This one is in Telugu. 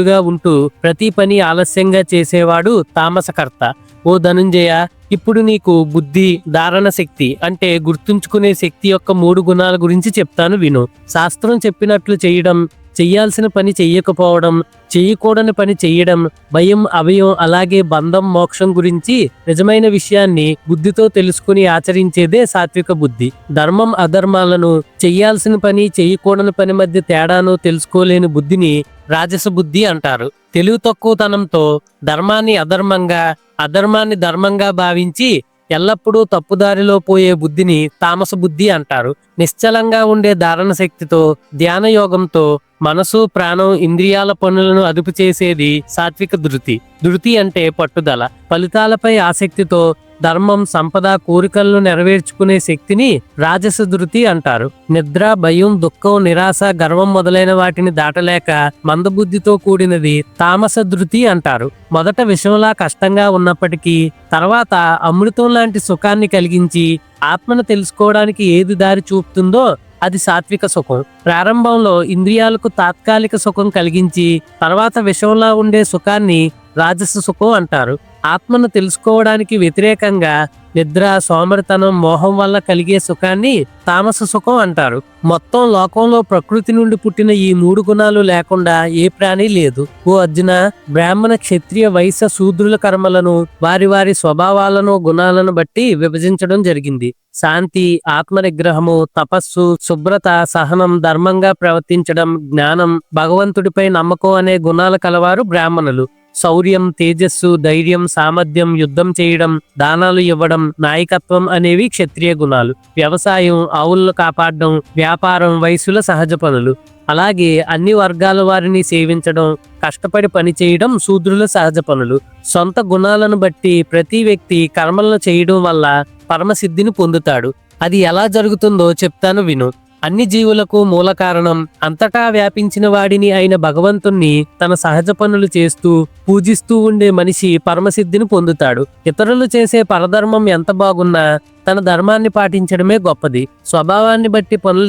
గా ఉంటూ ప్రతి పని ఆలస్యంగా చేసేవాడు తామసకర్త. ఓ ధనుంజయ ఇప్పుడు నీకు బుద్ధి ధారణ శక్తి అంటే గుర్తుంచుకునే శక్తి యొక్క మూడు గుణాల గురించి చెప్తాను విను. శాస్త్రం చెప్పినట్లు చేయడం చేయాల్సిన పని చేయకపోవడం చేయకూడని పని చేయడం భయం అభయం అలాగే బంధం మోక్షం గురించి నిజమైన విషయాన్ని బుద్ధితో తెలుసుకుని ఆచరించేదే సాత్విక బుద్ధి. ధర్మం అధర్మాలను చేయాల్సిన పని చేయకూడని పని మధ్య తేడాను తెలుసుకోలేని బుద్ధిని రాజస బుద్ధి అంటారు. తెలివి తక్కువతనంతో ధర్మాన్ని అధర్మంగా అధర్మాన్ని ధర్మంగా భావించి ఎల్లప్పుడూ తప్పుదారిలో పోయే బుద్ధిని తామస బుద్ధి అంటారు. నిశ్చలంగా ఉండే ధారణ శక్తితో ధ్యాన యోగంతో మనసు ప్రాణం ఇంద్రియాల పనులను అదుపు చేసేది సాత్విక ధృతి. ధృతి అంటే పట్టుదల. ఫలితాలపై ఆసక్తితో ధర్మం సంపద కోరికలను నెరవేర్చుకునే శక్తిని రాజస ధృతి అంటారు. నిద్ర భయం దుఃఖం నిరాశ గర్వం మొదలైన వాటిని దాటలేక మందబుద్ధితో కూడినది తామస ధృతి అంటారు. మొదట విషంలా కష్టంగా ఉన్నప్పటికీ తర్వాత అమృతం లాంటి సుఖాన్ని కలిగించి ఆత్మను తెలుసుకోవడానికి ఏది దారి చూపుతుందో అది సాత్విక సుఖం. ప్రారంభంలో ఇంద్రియాలకు తాత్కాలిక సుఖం కలిగించి తర్వాత విషంలా ఉండే సుఖాన్ని రాజస సుఖం అంటారు. ఆత్మను తెలుసుకోవడానికి వ్యతిరేకంగా నిద్ర సోమరితనం మోహం వల్ల కలిగే సుఖాన్ని తామస సుఖం అంటారు. మొత్తం లోకంలో ప్రకృతి నుండి పుట్టిన ఈ మూడు గుణాలు లేకుండా ఏ ప్రాణి లేదు. ఓ అర్జున బ్రాహ్మణ క్షత్రియ వైశ్య శూద్రుల కర్మలను వారి వారి స్వభావాలను గుణాలను బట్టి విభజించడం జరిగింది. శాంతి ఆత్మనిగ్రహము తపస్సు శుభ్రత సహనం ధర్మంగా ప్రవర్తించడం జ్ఞానం భగవంతుడిపై నమ్మకం అనే గుణాలు కలవారు బ్రాహ్మణులు. శౌర్యం తేజస్సు ధైర్యం సామర్థ్యం యుద్ధం చేయడం దానాలు ఇవ్వడం నాయకత్వం అనేవి క్షత్రియ గుణాలు. వ్యవసాయం ఆవులను కాపాడడం వ్యాపారం వయసుల సహజ పనులు. అలాగే అన్ని వర్గాల వారిని సేవించడం కష్టపడి పని చేయడం శూద్రుల సహజ పనులు. సొంత గుణాలను బట్టి ప్రతి వ్యక్తి కర్మలను చేయడం వల్ల పరమసిద్ధిని పొందుతాడు. అది ఎలా జరుగుతుందో చెప్తాను విను. అన్ని జీవులకు మూల కారణం అంతటా వ్యాపించిన వాడిని అయిన భగవంతుణ్ణి తన సహజ పనులు చేస్తూ పూజిస్తూ ఉండే మనిషి పరమసిద్ధిని పొందుతాడు. ఇతరులు చేసే పరధర్మం ఎంత బాగున్నా తన ధర్మాన్ని పాటించడమే గొప్పది. స్వభావాన్ని బట్టి పనులు